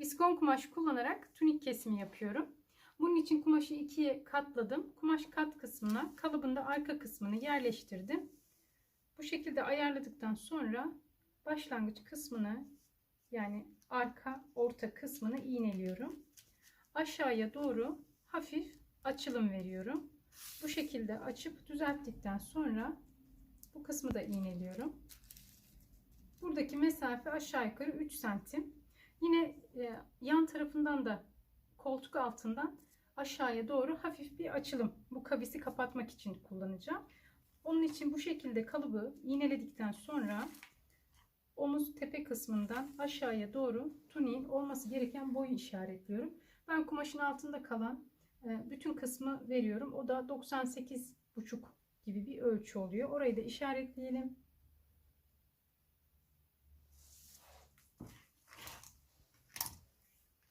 Viskon kumaş kullanarak tunik kesimi yapıyorum. Bunun için kumaşı ikiye katladım. Kumaş kat kısmına kalıbında arka kısmını yerleştirdim. Bu şekilde ayarladıktan sonra başlangıç kısmını yani arka orta kısmını iğneliyorum. Aşağıya doğru hafif açılım veriyorum. Bu şekilde açıp düzelttikten sonra bu kısmı da iğneliyorum. Buradaki mesafe aşağı yukarı 3 santim. Yine e, yan tarafından da koltuk altından aşağıya doğru hafif bir açılım. Bu kavisi kapatmak için kullanacağım. Onun için bu şekilde kalıbı iğneledikten sonra omuz tepe kısmından aşağıya doğru tuniğin olması gereken boyu işaretliyorum. Ben kumaşın altında kalan e, bütün kısmı veriyorum. O da 98,5 gibi bir ölçü oluyor. Orayı da işaretleyelim.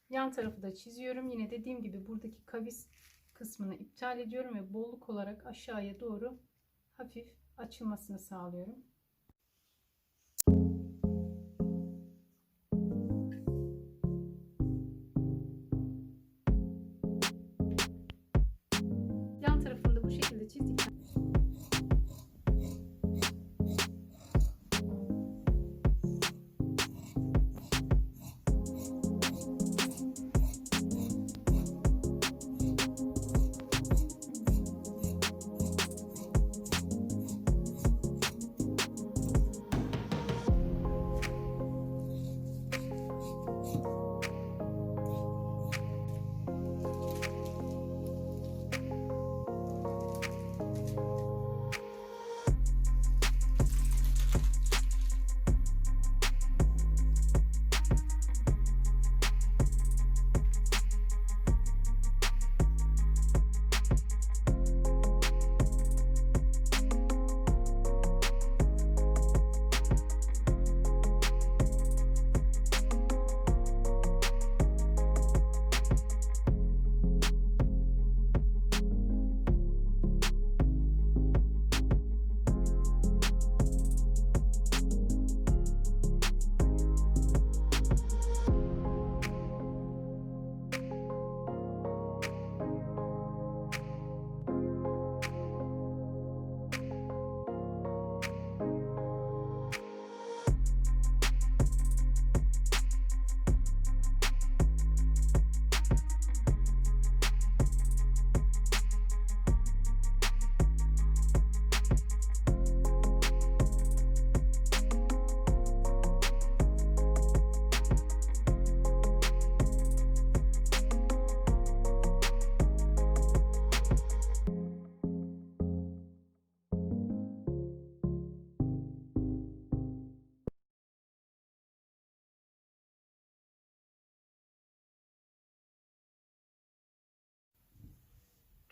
Yan tarafı da çiziyorum. Yine dediğim gibi buradaki kavis kısmını iptal ediyorum ve bolluk olarak aşağıya doğru hafif açılmasını sağlıyorum.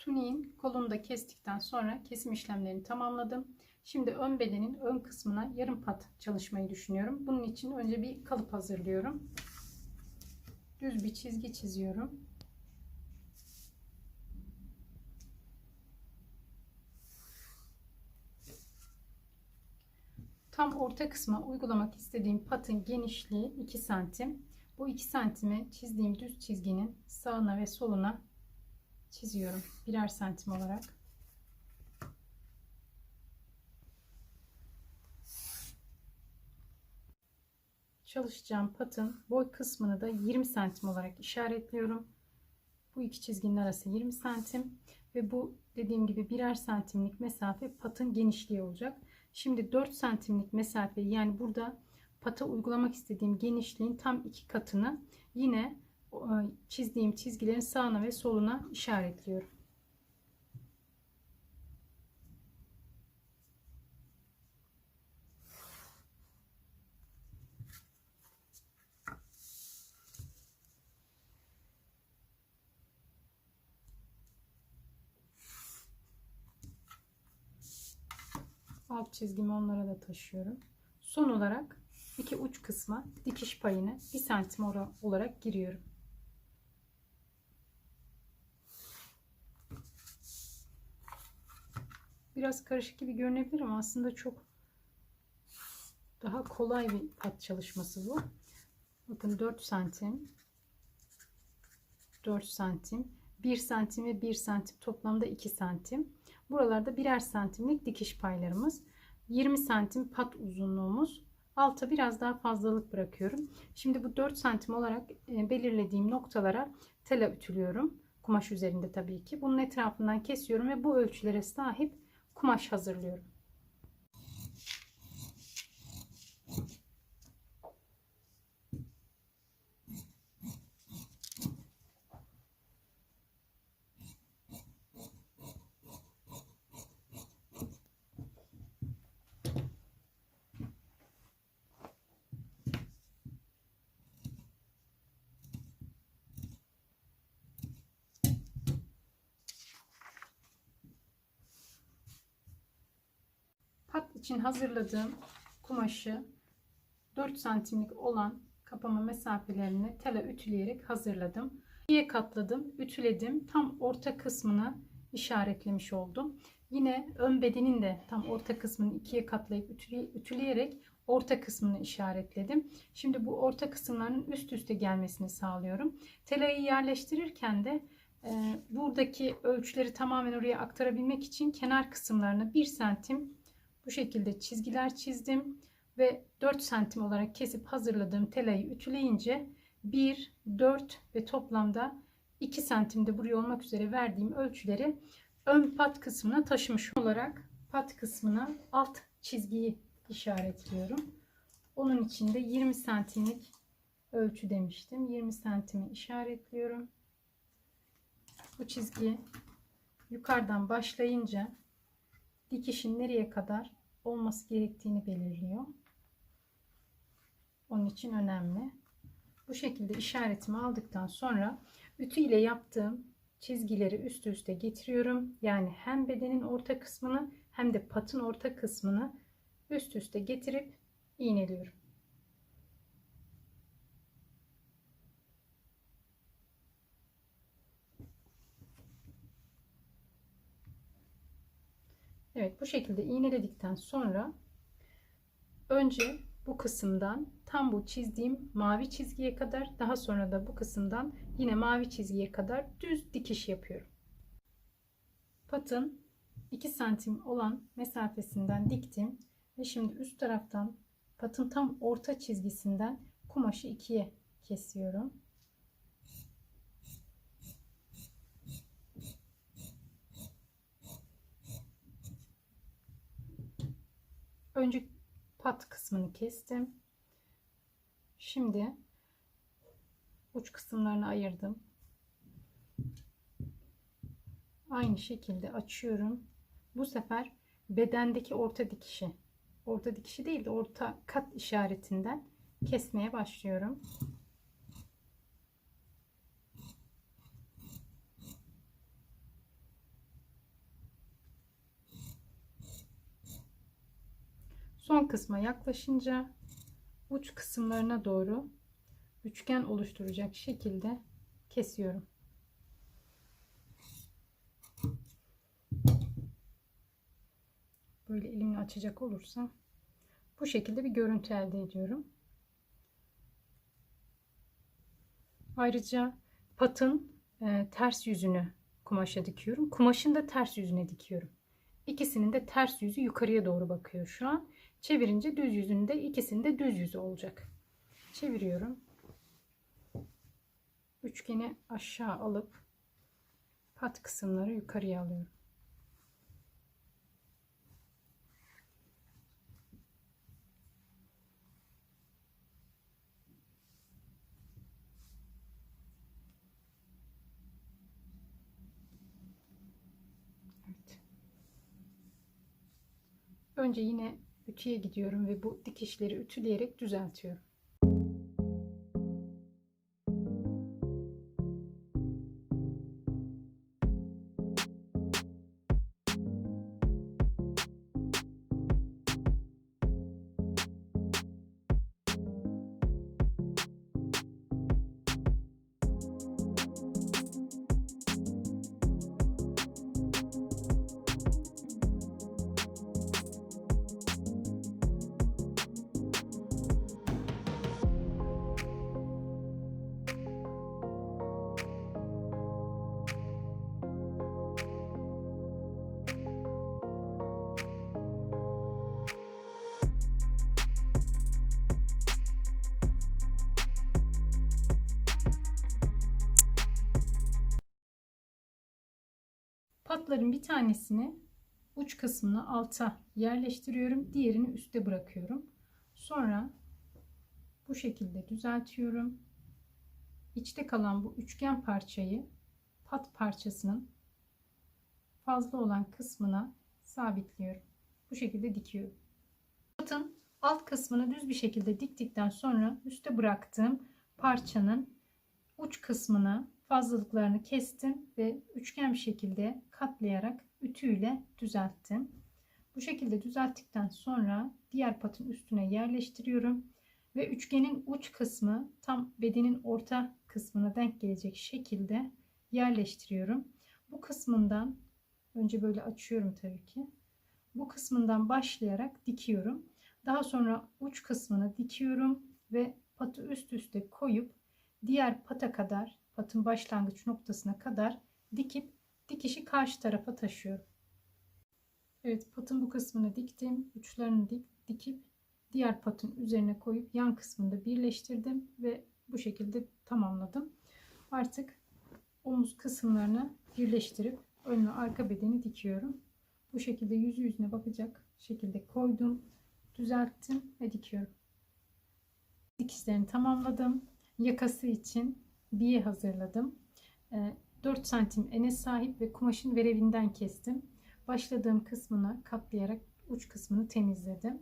Tuniğin kolunu da kestikten sonra kesim işlemlerini tamamladım. Şimdi ön bedenin ön kısmına yarım pat çalışmayı düşünüyorum. Bunun için önce bir kalıp hazırlıyorum. Düz bir çizgi çiziyorum. Tam orta kısma uygulamak istediğim patın genişliği 2 santim. Bu 2 santimi çizdiğim düz çizginin sağına ve soluna çiziyorum birer santim olarak. Çalışacağım patın boy kısmını da 20 santim olarak işaretliyorum. Bu iki çizginin arası 20 santim ve bu dediğim gibi birer santimlik mesafe patın genişliği olacak. Şimdi 4 santimlik mesafe yani burada pata uygulamak istediğim genişliğin tam iki katını yine çizdiğim çizgilerin sağına ve soluna işaretliyorum. Alt çizgimi onlara da taşıyorum. Son olarak iki uç kısma dikiş payını 1 santim olarak giriyorum. Biraz karışık gibi görünebilir ama aslında çok daha kolay bir pat çalışması bu. Bakın 4 santim 4 santim, 1 santim ve 1 santim toplamda 2 santim. Buralarda birer santimlik dikiş paylarımız. 20 santim pat uzunluğumuz. Alta biraz daha fazlalık bırakıyorum. Şimdi bu 4 santim olarak e, belirlediğim noktalara tela ütülüyorum. Kumaş üzerinde tabii ki. Bunun etrafından kesiyorum ve bu ölçülere sahip kumaş hazırlıyorum. Pat için hazırladığım kumaşı 4 santimlik olan kapama mesafelerini tela ütüleyerek hazırladım. İkiye katladım, ütüledim. Tam orta kısmını işaretlemiş oldum. Yine ön bedenin de tam orta kısmını ikiye katlayıp ütüleyerek orta kısmını işaretledim. Şimdi bu orta kısımların üst üste gelmesini sağlıyorum. Telayı yerleştirirken de e, buradaki ölçüleri tamamen oraya aktarabilmek için kenar kısımlarını 1 santim bu şekilde çizgiler çizdim ve 4 santim olarak kesip hazırladığım telayı ütüleyince 1, 4 ve toplamda 2 santimde buraya olmak üzere verdiğim ölçüleri ön pat kısmına taşımış olarak pat kısmına alt çizgiyi işaretliyorum. Onun için de 20 santimlik ölçü demiştim. 20 santimi işaretliyorum. Bu çizgi yukarıdan başlayınca dikişin nereye kadar olması gerektiğini belirliyor. Onun için önemli. Bu şekilde işaretimi aldıktan sonra ütü ile yaptığım çizgileri üst üste getiriyorum. Yani hem bedenin orta kısmını hem de patın orta kısmını üst üste getirip iğneliyorum. Evet bu şekilde iğneledikten sonra önce bu kısımdan tam bu çizdiğim mavi çizgiye kadar daha sonra da bu kısımdan yine mavi çizgiye kadar düz dikiş yapıyorum. Patın 2 santim olan mesafesinden diktim ve şimdi üst taraftan patın tam orta çizgisinden kumaşı ikiye kesiyorum. Önce pat kısmını kestim. Şimdi uç kısımlarını ayırdım. Aynı şekilde açıyorum. Bu sefer bedendeki orta dikişi, orta dikişi değil de orta kat işaretinden kesmeye başlıyorum. Son kısma yaklaşınca uç kısımlarına doğru üçgen oluşturacak şekilde kesiyorum. Böyle elimle açacak olursam bu şekilde bir görüntü elde ediyorum. Ayrıca patın e, ters yüzünü kumaşa dikiyorum. Kumaşın da ters yüzüne dikiyorum. İkisinin de ters yüzü yukarıya doğru bakıyor şu an. Çevirince düz yüzünde ikisinde düz yüzü olacak. Çeviriyorum. Üçgeni aşağı alıp pat kısımları yukarıya alıyorum. Önce yine ütüye gidiyorum ve bu dikişleri ütüleyerek düzeltiyorum. Patların bir tanesini uç kısmını alta yerleştiriyorum. Diğerini üste bırakıyorum. Sonra bu şekilde düzeltiyorum. İçte kalan bu üçgen parçayı pat parçasının fazla olan kısmına sabitliyorum. Bu şekilde dikiyorum. Patın alt kısmını düz bir şekilde diktikten sonra üste bıraktığım parçanın uç kısmını fazlalıklarını kestim ve üçgen bir şekilde katlayarak ütüyle düzelttim. Bu şekilde düzelttikten sonra diğer patın üstüne yerleştiriyorum ve üçgenin uç kısmı tam bedenin orta kısmına denk gelecek şekilde yerleştiriyorum. Bu kısmından önce böyle açıyorum tabii ki. Bu kısmından başlayarak dikiyorum. Daha sonra uç kısmını dikiyorum ve patı üst üste koyup diğer pata kadar patın başlangıç noktasına kadar dikip dikişi karşı tarafa taşıyorum. Evet patın bu kısmını diktim. Uçlarını dik, dikip diğer patın üzerine koyup yan kısmında birleştirdim ve bu şekilde tamamladım. Artık omuz kısımlarını birleştirip ön ve arka bedeni dikiyorum. Bu şekilde yüzü yüzüne bakacak şekilde koydum, düzelttim ve dikiyorum. Dikişlerini tamamladım. Yakası için biye hazırladım. 4 ee, santim ene sahip ve kumaşın verevinden kestim. Başladığım kısmına katlayarak uç kısmını temizledim.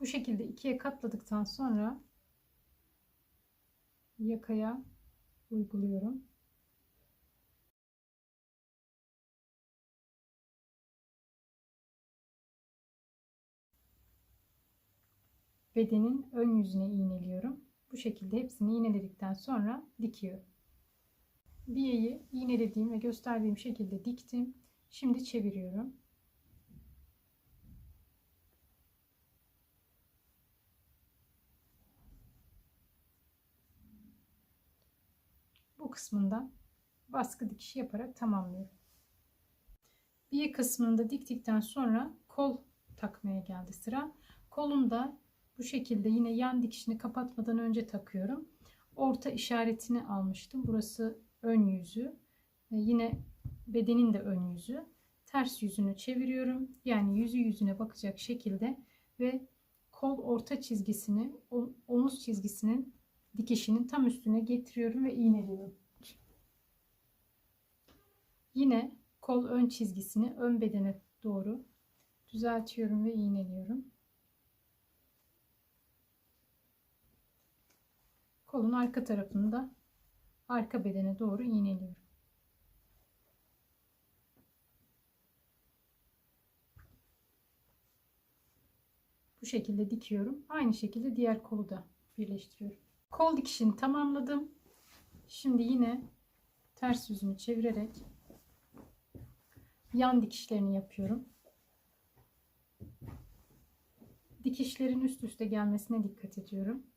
Bu şekilde ikiye katladıktan sonra yakaya uyguluyorum. Bedenin ön yüzüne iğneliyorum. Bu şekilde hepsini iğneledikten sonra dikiyorum. Biyeyi iğnelediğim ve gösterdiğim şekilde diktim. Şimdi çeviriyorum. Bu kısmından baskı dikişi yaparak tamamlıyorum. Biye kısmını da diktikten sonra kol takmaya geldi sıra. Kolunda bu şekilde yine yan dikişini kapatmadan önce takıyorum. Orta işaretini almıştım. Burası ön yüzü. Yine bedenin de ön yüzü. Ters yüzünü çeviriyorum. Yani yüzü yüzüne bakacak şekilde ve kol orta çizgisini omuz çizgisinin dikişinin tam üstüne getiriyorum ve iğneliyorum. Yine kol ön çizgisini ön bedene doğru düzeltiyorum ve iğneliyorum. Kolun arka tarafını da arka bedene doğru iğneliyorum. Bu şekilde dikiyorum. Aynı şekilde diğer kolu da birleştiriyorum. Kol dikişini tamamladım. Şimdi yine ters yüzünü çevirerek yan dikişlerini yapıyorum. Dikişlerin üst üste gelmesine dikkat ediyorum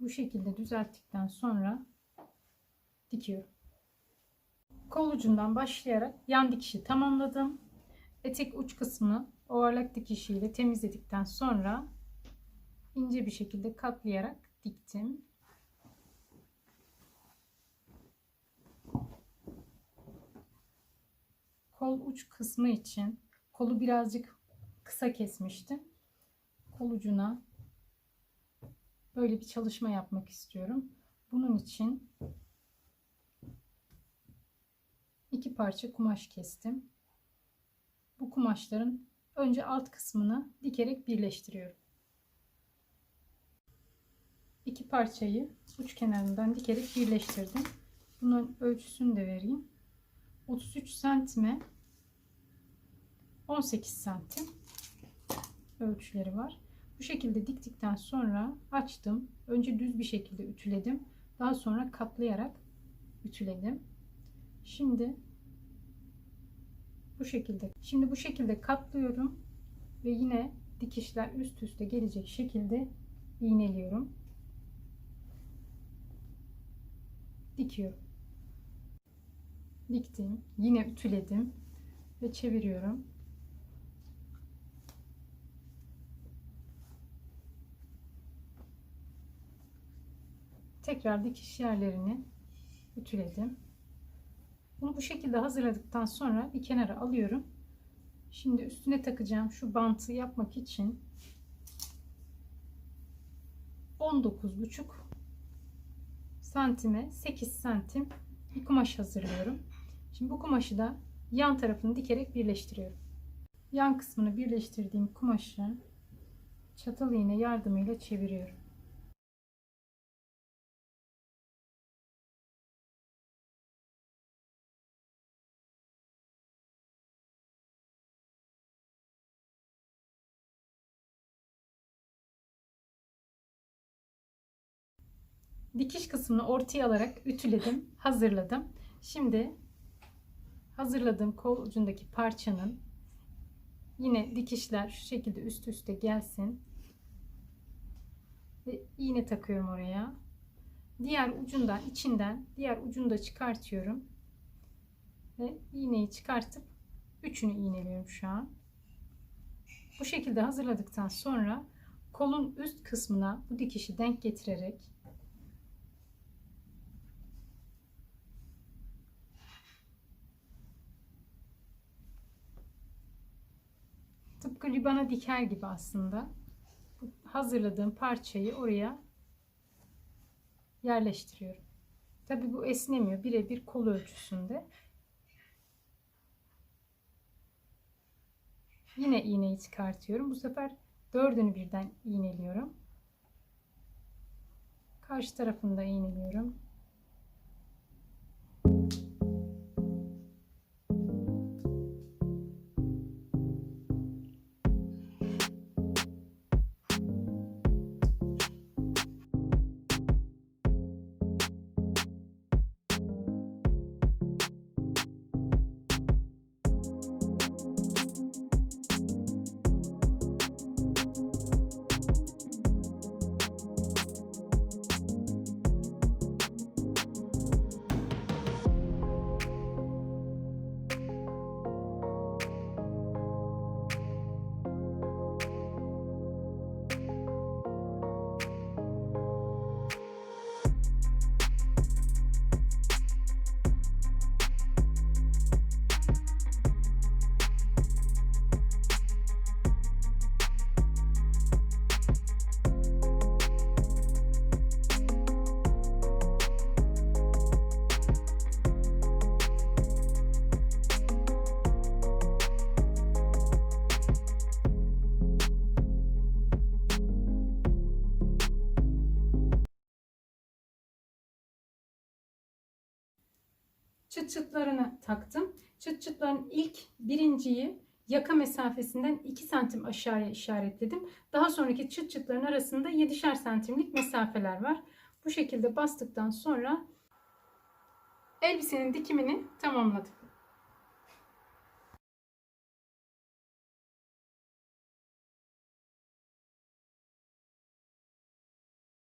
bu şekilde düzelttikten sonra dikiyorum. Kol ucundan başlayarak yan dikişi tamamladım. Etek uç kısmını ovarlak dikişiyle temizledikten sonra ince bir şekilde katlayarak diktim. Kol uç kısmı için kolu birazcık kısa kesmiştim. Kol ucuna böyle bir çalışma yapmak istiyorum. Bunun için iki parça kumaş kestim. Bu kumaşların önce alt kısmını dikerek birleştiriyorum. İki parçayı uç kenarından dikerek birleştirdim. Bunun ölçüsünü de vereyim. 33 santime 18 santim ölçüleri var. Bu şekilde diktikten sonra açtım. Önce düz bir şekilde ütüledim. Daha sonra katlayarak ütüledim. Şimdi bu şekilde. Şimdi bu şekilde katlıyorum ve yine dikişler üst üste gelecek şekilde iğneliyorum. Dikiyorum. Diktim. Yine ütüledim ve çeviriyorum. Tekrar dikiş yerlerini ütüledim. Bunu bu şekilde hazırladıktan sonra bir kenara alıyorum. Şimdi üstüne takacağım şu bantı yapmak için 19,5 santime 8 santim bir kumaş hazırlıyorum. Şimdi bu kumaşı da yan tarafını dikerek birleştiriyorum. Yan kısmını birleştirdiğim kumaşı çatal iğne yardımıyla çeviriyorum. Dikiş kısmını ortaya alarak ütüledim, hazırladım. Şimdi hazırladığım kol ucundaki parçanın yine dikişler şu şekilde üst üste gelsin. Ve iğne takıyorum oraya. Diğer ucundan, içinden diğer ucunu da çıkartıyorum. Ve iğneyi çıkartıp üçünü iğneliyorum şu an. Bu şekilde hazırladıktan sonra kolun üst kısmına bu dikişi denk getirerek tıpkı libana diker gibi aslında hazırladığım parçayı oraya yerleştiriyorum. Tabi bu esnemiyor. Birebir kol ölçüsünde. Yine iğneyi çıkartıyorum. Bu sefer dördünü birden iğneliyorum. Karşı tarafında iğneliyorum. Çıt çıtlarını taktım. Çıt çıtların ilk birinciyi yaka mesafesinden 2 santim aşağıya işaretledim. Daha sonraki çıt çıtların arasında 7'şer santimlik mesafeler var. Bu şekilde bastıktan sonra elbisenin dikimini tamamladım.